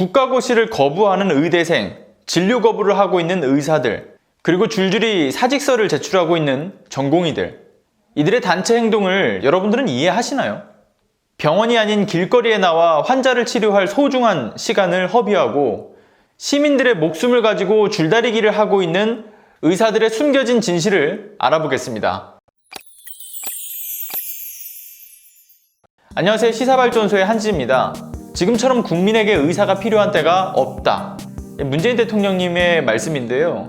국가고시를 거부하는 의대생, 진료 거부를 하고 있는 의사들, 그리고 줄줄이 사직서를 제출하고 있는 전공의들. 이들의 단체 행동을 여러분들은 이해하시나요? 병원이 아닌 길거리에 나와 환자를 치료할 소중한 시간을 허비하고 시민들의 목숨을 가지고 줄다리기를 하고 있는 의사들의 숨겨진 진실을 알아보겠습니다. 안녕하세요. 시사발전소의 한지입니다. 지금처럼 국민에게 의사가 필요한 때가 없다. 문재인 대통령님의 말씀인데요.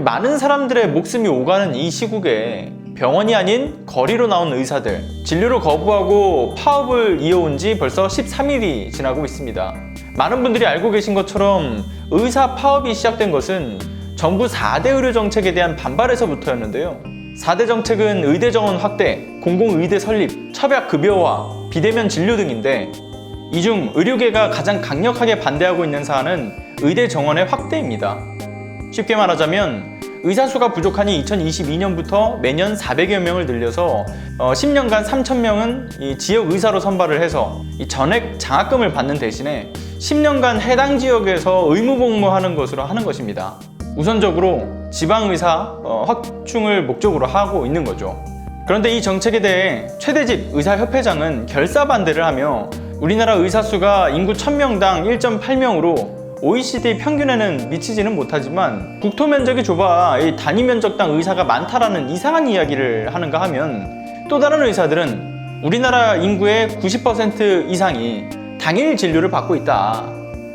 많은 사람들의 목숨이 오가는 이 시국에 병원이 아닌 거리로 나온 의사들, 진료를 거부하고 파업을 이어온 지 벌써 13일이 지나고 있습니다. 많은 분들이 알고 계신 것처럼 의사 파업이 시작된 것은 정부 4대 의료 정책에 대한 반발에서부터였는데요. 4대 정책은 의대 정원 확대, 공공의대 설립, 차별 급여화, 비대면 진료 등인데 이 중 의료계가 가장 강력하게 반대하고 있는 사안은 의대 정원의 확대입니다. 쉽게 말하자면 의사 수가 부족하니 2022년부터 매년 400여 명을 늘려서 10년간 3,000명은 지역 의사로 선발을 해서 전액 장학금을 받는 대신에 10년간 해당 지역에서 의무 복무하는 것으로 하는 것입니다. 우선적으로 지방 의사 어, 확충을 목적으로 하고 있는 거죠. 그런데 이 정책에 대해 최대집 의사협회장은 결사 반대를 하며 우리나라 의사 수가 인구 1000명당 1.8명으로 OECD 평균에는 미치지는 못하지만 국토 면적이 좁아 이 단위 면적당 의사가 많다라는 이상한 이야기를 하는가 하면 또 다른 의사들은 우리나라 인구의 90% 이상이 당일 진료를 받고 있다.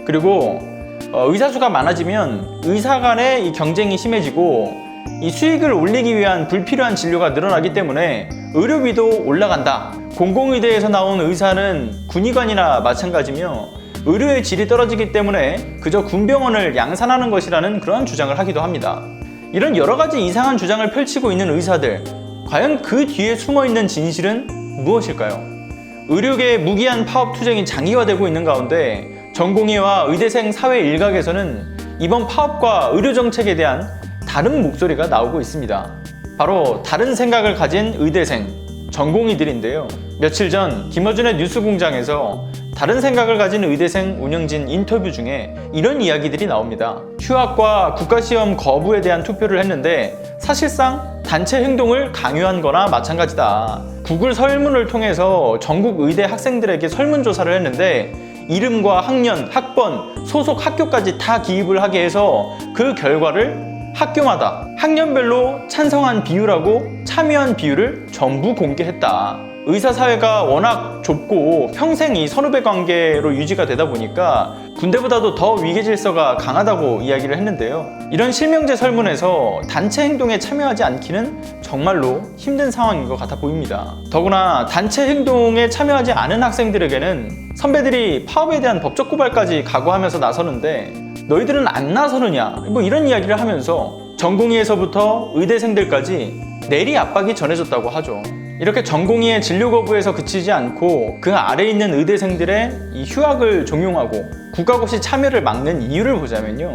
그리고 어, 의사 수가 많아지면 의사 간의 이 경쟁이 심해지고 이 수익을 올리기 위한 불필요한 진료가 늘어나기 때문에 의료비도 올라간다. 공공의대에서 나온 의사는 군의관이나 마찬가지며 의료의 질이 떨어지기 때문에 그저 군병원을 양산하는 것이라는 그런 주장을 하기도 합니다. 이런 여러 가지 이상한 주장을 펼치고 있는 의사들, 과연 그 뒤에 숨어 있는 진실은 무엇일까요? 의료계의 무기한 파업 투쟁이 장기화되고 있는 가운데 전공의와 의대생 사회 일각에서는 이번 파업과 의료 정책에 대한 다른 목소리가 나오고 있습니다. 바로 다른 생각을 가진 의대생, 전공의들인데요. 며칠 전 김어준의 뉴스 공장에서 다른 생각을 가진 의대생 운영진 인터뷰 중에 이런 이야기들이 나옵니다. 휴학과 국가시험 거부에 대한 투표를 했는데 사실상 단체 행동을 강요한 거나 마찬가지다. 구글 설문을 통해서 전국 의대 학생들에게 설문조사를 했는데 이름과 학년, 학번, 소속 학교까지 다 기입을 하게 해서 그 결과를 학교마다 학년별로 찬성한 비율하고 참여한 비율을 전부 공개했다. 의사사회가 워낙 좁고 평생 이 선후배 관계로 유지가 되다 보니까 군대보다도 더 위계 질서가 강하다고 이야기를 했는데요. 이런 실명제 설문에서 단체 행동에 참여하지 않기는 정말로 힘든 상황인 것 같아 보입니다. 더구나 단체 행동에 참여하지 않은 학생들에게는 선배들이 파업에 대한 법적 고발까지 각오하면서 나서는데 너희들은 안 나서느냐 뭐 이런 이야기를 하면서 전공의에서부터 의대생들까지 내리 압박이 전해졌다고 하죠. 이렇게 전공의의 진료 거부에서 그치지 않고 그 아래 있는 의대생들의 이 휴학을 종용하고 국가고시 참여를 막는 이유를 보자면요.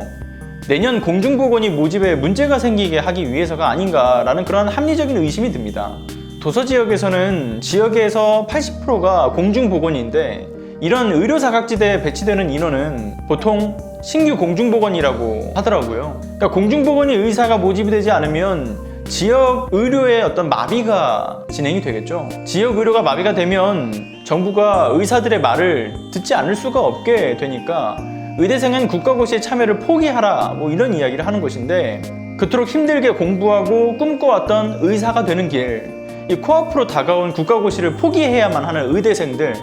내년 공중보건이 모집에 문제가 생기게 하기 위해서가 아닌가라는 그런 합리적인 의심이 듭니다. 도서 지역에서는 지역에서 80%가 공중보건인데 이런 의료 사각지대에 배치되는 인원은 보통 신규 공중보건이라고 하더라고요. 그러니까 공중보건이 의사가 모집이 되지 않으면 지역 의료의 어떤 마비가 진행이 되겠죠. 지역 의료가 마비가 되면 정부가 의사들의 말을 듣지 않을 수가 없게 되니까 의대생은 국가고시에 참여를 포기하라 뭐 이런 이야기를 하는 것인데 그토록 힘들게 공부하고 꿈꿔왔던 의사가 되는 길, 이 코앞으로 다가온 국가고시를 포기해야만 하는 의대생들,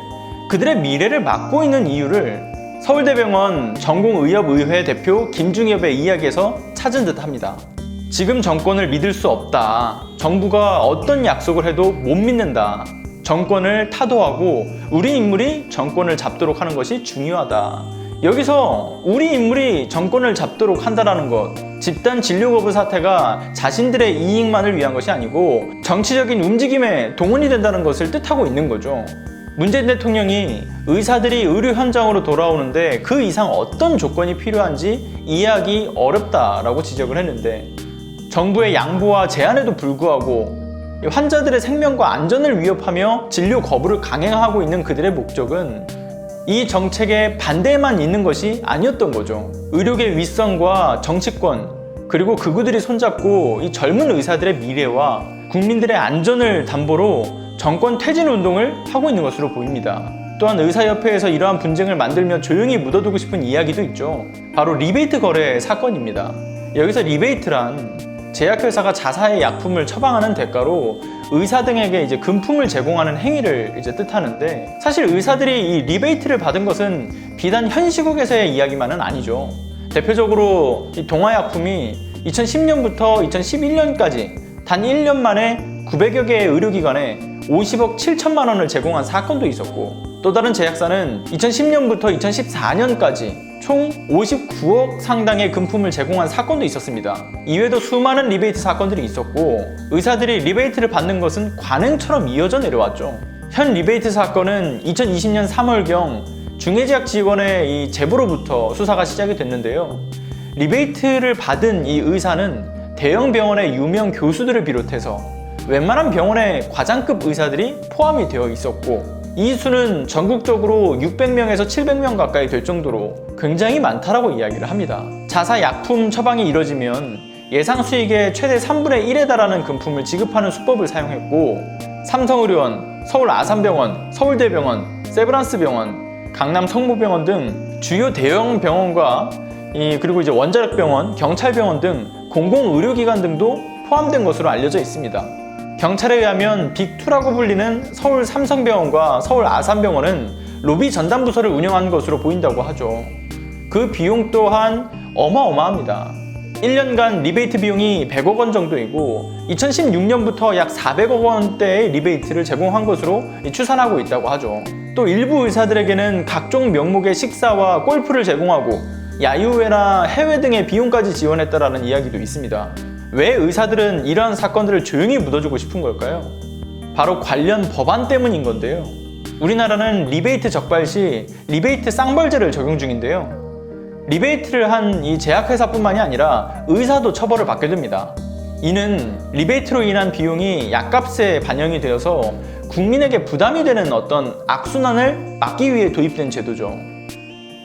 그들의 미래를 막고 있는 이유를 서울대병원 전공의협의회 대표 김중엽의 이야기에서 찾은 듯 합니다. 지금 정권을 믿을 수 없다. 정부가 어떤 약속을 해도 못 믿는다. 정권을 타도하고 우리 인물이 정권을 잡도록 하는 것이 중요하다. 여기서 우리 인물이 정권을 잡도록 한다는 것, 집단 진료 거부 사태가 자신들의 이익만을 위한 것이 아니고 정치적인 움직임에 동원이 된다는 것을 뜻하고 있는 거죠. 문재인 대통령이 의사들이 의료 현장으로 돌아오는데 그 이상 어떤 조건이 필요한지 이해하기 어렵다라고 지적을 했는데 정부의 양보와 제한에도 불구하고 환자들의 생명과 안전을 위협하며 진료 거부를 강행하고 있는 그들의 목적은 이 정책의 반대에만 있는 것이 아니었던 거죠. 의료계 윗선과 정치권, 그리고 그구들이 손잡고 이 젊은 의사들의 미래와 국민들의 안전을 담보로 정권 퇴진 운동을 하고 있는 것으로 보입니다. 또한 의사협회에서 이러한 분쟁을 만들며 조용히 묻어두고 싶은 이야기도 있죠. 바로 리베이트 거래 사건입니다. 여기서 리베이트란 제약회사가 자사의 약품을 처방하는 대가로 의사 등에게 이제 금품을 제공하는 행위를 이제 뜻하는데 사실 의사들이 이 리베이트를 받은 것은 비단 현 시국에서의 이야기만은 아니죠. 대표적으로 이 동아약품이 2010년부터 2011년까지 단 1년 만에 900여 개의 의료기관에 50억 7천만 원을 제공한 사건도 있었고 또 다른 제약사는 2010년부터 2014년까지 총 59억 상당의 금품을 제공한 사건도 있었습니다. 이외에도 수많은 리베이트 사건들이 있었고 의사들이 리베이트를 받는 것은 관행처럼 이어져 내려왔죠. 현 리베이트 사건은 2020년 3월경 중해제약 직원의 이 제보로부터 수사가 시작이 됐는데요. 리베이트를 받은 이 의사는 대형 병원의 유명 교수들을 비롯해서 웬만한 병원의 과장급 의사들이 포함이 되어 있었고 이 수는 전국적으로 600명에서 700명 가까이 될 정도로 굉장히 많다라고 이야기를 합니다. 자사 약품 처방이 이뤄지면 예상 수익의 최대 3분의 1에 달하는 금품을 지급하는 수법을 사용했고 삼성의료원, 서울 아산병원, 서울대병원, 세브란스병원, 강남 성모병원 등 주요 대형 병원과 이 그리고 이제 원자력병원, 경찰병원 등 공공의료기관 등도 포함된 것으로 알려져 있습니다. 경찰에 의하면 빅2라고 불리는 서울 삼성병원과 서울 아산병원은 로비 전담 부서를 운영한 것으로 보인다고 하죠. 그 비용 또한 어마어마합니다. 1년간 리베이트 비용이 100억 원 정도이고 2016년부터 약 400억 원대의 리베이트를 제공한 것으로 추산하고 있다고 하죠. 또 일부 의사들에게는 각종 명목의 식사와 골프를 제공하고 야유회나 해외 등의 비용까지 지원했다라는 이야기도 있습니다. 왜 의사들은 이러한 사건들을 조용히 묻어주고 싶은 걸까요? 바로 관련 법안 때문인 건데요. 우리나라는 리베이트 적발 시 리베이트 쌍벌제를 적용 중인데요. 리베이트를 한 이 제약회사뿐만이 아니라 의사도 처벌을 받게 됩니다. 이는 리베이트로 인한 비용이 약값에 반영이 되어서 국민에게 부담이 되는 어떤 악순환을 막기 위해 도입된 제도죠.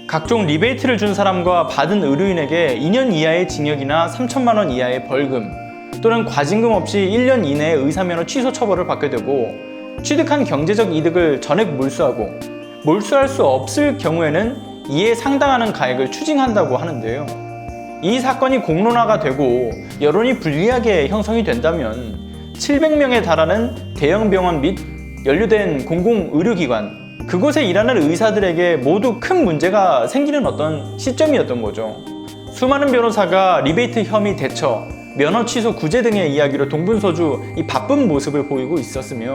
각종 리베이트를 준 사람과 받은 의료인에게 2년 이하의 징역이나 3천만 원 이하의 벌금 또는 과징금 없이 1년 이내에 의사면허 취소 처벌을 받게 되고 취득한 경제적 이득을 전액 몰수하고 몰수할 수 없을 경우에는 이에 상당하는 가액을 추징한다고 하는데요. 이 사건이 공론화가 되고 여론이 불리하게 형성이 된다면 700명에 달하는 대형 병원 및 연루된 공공의료기관 그곳에 일하는 의사들에게 모두 큰 문제가 생기는 어떤 시점이었던 거죠. 수많은 변호사가 리베이트 혐의 대처, 면허 취소 구제 등의 이야기로 동분서주 이 바쁜 모습을 보이고 있었으며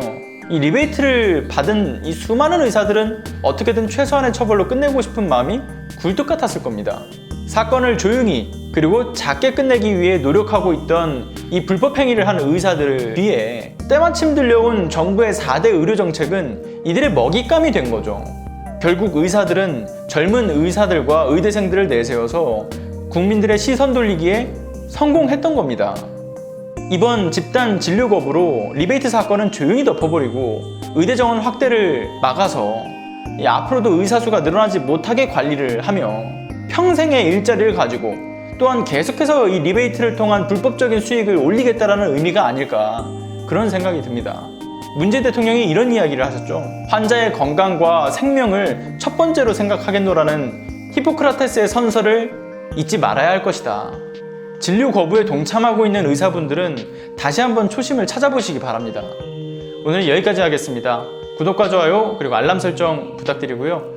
이 리베이트를 받은 이 수많은 의사들은 어떻게든 최소한의 처벌로 끝내고 싶은 마음이 굴뚝 같았을 겁니다. 사건을 조용히 그리고 작게 끝내기 위해 노력하고 있던 이 불법 행위를 한 의사들 뒤에 때마침 들려온 정부의 4대 의료 정책은 이들의 먹잇감이 된 거죠. 결국 의사들은 젊은 의사들과 의대생들을 내세워서 국민들의 시선 돌리기에 성공했던 겁니다. 이번 집단 진료 거부로 리베이트 사건은 조용히 덮어버리고 의대 정원 확대를 막아서 앞으로도 의사 수가 늘어나지 못하게 관리를 하며 평생의 일자리를 가지고 또한 계속해서 이 리베이트를 통한 불법적인 수익을 올리겠다라는 의미가 아닐까 그런 생각이 듭니다. 문재 대통령이 이런 이야기를 하셨죠. 환자의 건강과 생명을 첫 번째로 생각하겠노라는 히포크라테스의 선서를 잊지 말아야 할 것이다. 진료 거부에 동참하고 있는 의사분들은 다시 한번 초심을 찾아보시기 바랍니다. 오늘 여기까지 하겠습니다. 구독과 좋아요 그리고 알람 설정 부탁드리고요.